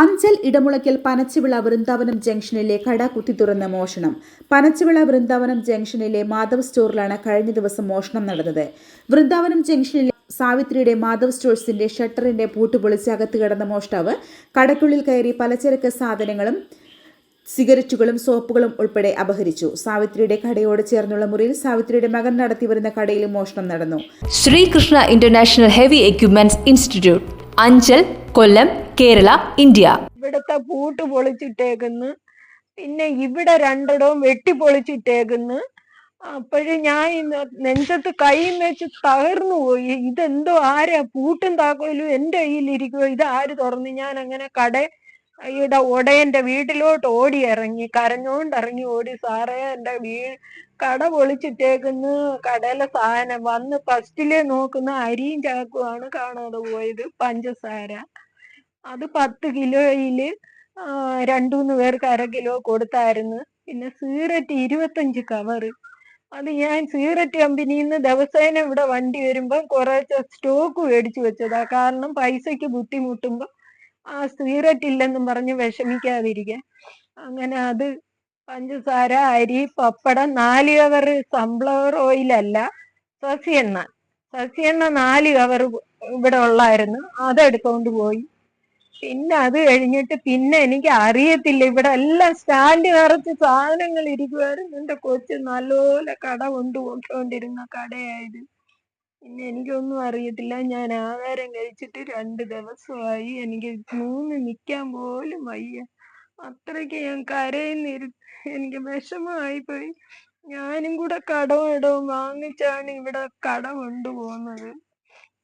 അഞ്ചൽ ഇടമുളയ്ക്കൽ പനച്ചിവിള വൃന്ദാവനം ജംഗ്ഷനിലെ കട കുത്തി തുറന്ന മോഷണം. പനച്ചിവിള വൃന്ദാവനം ജംഗ്ഷനിലെ മാധവ് സ്റ്റോറിലാണ് കഴിഞ്ഞ ദിവസം മോഷണം നടന്നത്. വൃന്ദാവനം ജംഗ്ഷനിലെ സാവിത്രിയുടെ മാധവ് സ്റ്റോഴ്സിന്റെ ഷട്ടറിന്റെ പൂട്ട് പൊളിച്ച് അകത്ത് കിടന്ന മോഷ്ടാവ് കടയ്ക്കുള്ളിൽ കയറി പലചരക്ക് സാധനങ്ങളും സിഗരറ്റുകളും സോപ്പുകളും ഉൾപ്പെടെ അപഹരിച്ചു. സാവിത്രിയുടെ കടയോട് ചേർന്നുള്ള മുറിയിൽ സാവിത്രിയുടെ മകൻ നടത്തിവരുന്ന കടയിലും മോഷണം നടന്നു. Srikrishna international heavy equipments institute Anchal Kollam Kerala India. ഇവിടത്തെ പൂട്ട് പൊളിച്ചിട്ടേക്കുന്ന്. പിന്നെ ഇവിടെ രണ്ടിടവും വെട്ടി പൊളിച്ചിട്ടേക്കുന്ന്. അപ്പോഴും ഞാൻ നെഞ്ചത്ത് കൈയും വെച്ച് തകർന്നു പോയി. ഇതെന്തോ ആരാ പൂട്ടും താക്കോലും എന്റെ കയ്യിലിരിക്കുമോ ഇത് ആര് തുറന്ന്? ഞാൻ അങ്ങനെ കട ഇവിടെ ഉടയന്റെ വീട്ടിലോട്ട് ഓടി ഇറങ്ങി കരഞ്ഞോണ്ട് ഇറങ്ങി ഓടി. സാറേ എന്റെ വീ കട പൊളിച്ചിട്ടേക്കുന്ന. കടയിലെ സാധനം വന്ന് ഫസ്റ്റിലെ നോക്കുന്ന അരിയും ചാക്കുമാണ് കാണാതെ പോയത്. പഞ്ചസാര. അത് പത്ത് കിലോയിൽ രണ്ടുമൂന്ന് പേർക്ക് അര കിലോ കൊടുത്തായിരുന്നു. പിന്നെ സീററ്റ് ഇരുപത്തഞ്ച് കവറ് അത് ഞാൻ സീററ്റ് കമ്പനിയിൽ നിന്ന് ദിവസേന ഇവിടെ വണ്ടി വരുമ്പം കുറച്ച് സ്റ്റോക്ക് മേടിച്ചു വെച്ചതാ. കാരണം പൈസക്ക് ബുദ്ധിമുട്ടുമ്പോ ആ സീററ്റ് ഇല്ലെന്നും പറഞ്ഞ് വിഷമിക്കാതിരിക്കാൻ. അങ്ങനെ അത് പഞ്ചസാര അരി പപ്പടം നാല് കവർ സൺഫ്ലവർ ഓയിലല്ല സസ്യെണ്ണ സസ്യെണ്ണ നാല് കവർ ഇവിടെ ഉള്ളായിരുന്നു. അതെടുത്തോണ്ട് പോയി. പിന്നെ അത് കഴിഞ്ഞിട്ട് പിന്നെ എനിക്ക് അറിയത്തില്ല. ഇവിടെ എല്ലാം സ്റ്റാൻഡ് നിറച്ച് സാധനങ്ങൾ ഇരിക്കുവായിരുന്നു. എന്റെ കൊച്ച് നല്ലപോലെ കട കൊണ്ടുപോയിക്കൊണ്ടിരുന്ന കടയായത്. പിന്നെ എനിക്കൊന്നും അറിയത്തില്ല. ഞാൻ ആഹാരം കഴിച്ചിട്ട് രണ്ട് ദിവസമായി. എനിക്ക് മൂന്ന് നിൽക്കാൻ പോലും വയ്യ. അത്രയ്ക്ക് ഞാൻ കരയുന്നിരു എനിക്ക് വിഷമമായി പോയി ഞാനും കൂടെ കടവും ഇടവും വാങ്ങിച്ചാണ് ഇവിടെ കട കൊണ്ടുപോകുന്നത്.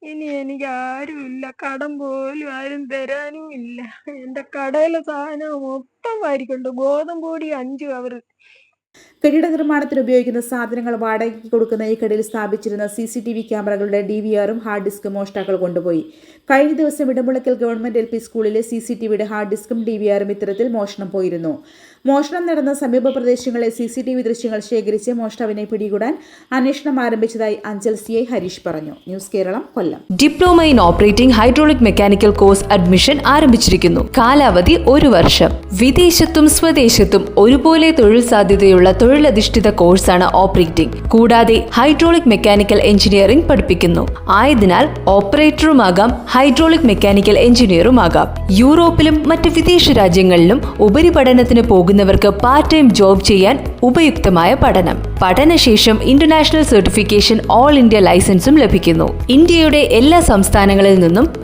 ഇനി എനിക്ക് ആരുമില്ല കടം പോലും ആരും തരാനും ഇല്ല എന്റെ കടയിലെ സാധനം മൊത്തം വാരിക്കൊണ്ട് ഗോതമ്പ് പൊടി അഞ്ച് കവറ് കെട്ടിട നിർമ്മാണത്തിന് ഉപയോഗിക്കുന്ന സാധനങ്ങൾ വാടകയ്ക്ക് കൊടുക്കുന്ന ഈ കടയിൽ സ്ഥാപിച്ചിരുന്ന സി സി ടി വി ക്യാമറകളുടെ ഡി വി ആറും ഹാർഡ് ഡിസ്കും മോഷ്ടാക്കൾ കൊണ്ടുപോയി. കഴിഞ്ഞ ദിവസം ഇടമുളക്കൽ ഗവൺമെന്റ് എൽ പി സ്കൂളിലെ സി സി ടി വിയുടെ ഹാർഡ് ഡിസ്കും ഡി വി ആറും ഇത്തരത്തിൽ മോഷണം പോയിരുന്നു. മോഷണം നടന്ന സമീപ പ്രദേശങ്ങളെ സി സി ടി വി ദൃശ്യങ്ങൾ ശേഖരിച്ച് മോഷ്ടാവിനെ പിടികൂടാൻ അന്വേഷണം ആരംഭിച്ചതായി അഞ്ചൽ സി ഐ ഹരീഷ് പറഞ്ഞു. News Keralam Kollam. Diploma in operating hydraulic mechanical course admission ആരംഭിച്ചിരിക്കുന്നു. കാലാവധി ഒരു വർഷം. വിദേശത്തും സ്വദേശത്തും ഒരുപോലെ തൊഴിൽ സാധ്യതയുള്ള തൊഴിലധിഷ്ഠിത കോഴ്സാണ് ഓപ്പറേറ്റിംഗ്. കൂടാതെ ഹൈഡ്രോളിക് മെക്കാനിക്കൽ എഞ്ചിനീയറിംഗ് പഠിപ്പിക്കുന്നു. ആയതിനാൽ ഓപ്പറേറ്ററുമാകാം ഹൈഡ്രോളിക് മെക്കാനിക്കൽ എഞ്ചിനീയറുമാകാം. യൂറോപ്പിലും മറ്റ് വിദേശ രാജ്യങ്ങളിലും ഉപരിപഠനത്തിന് പോകുന്നവർക്ക് പാർട്ട് ടൈം ജോബ് ചെയ്യാൻ ഉപയുക്തമായ പഠനം. പഠനശേഷം ഇന്റർനാഷണൽ സർട്ടിഫിക്കേഷൻ ഓൾ ഇന്ത്യ ലൈസൻസും ലഭിക്കുന്നു. ഇന്ത്യയുടെ എല്ലാ സംസ്ഥാനങ്ങളിൽ നിന്നും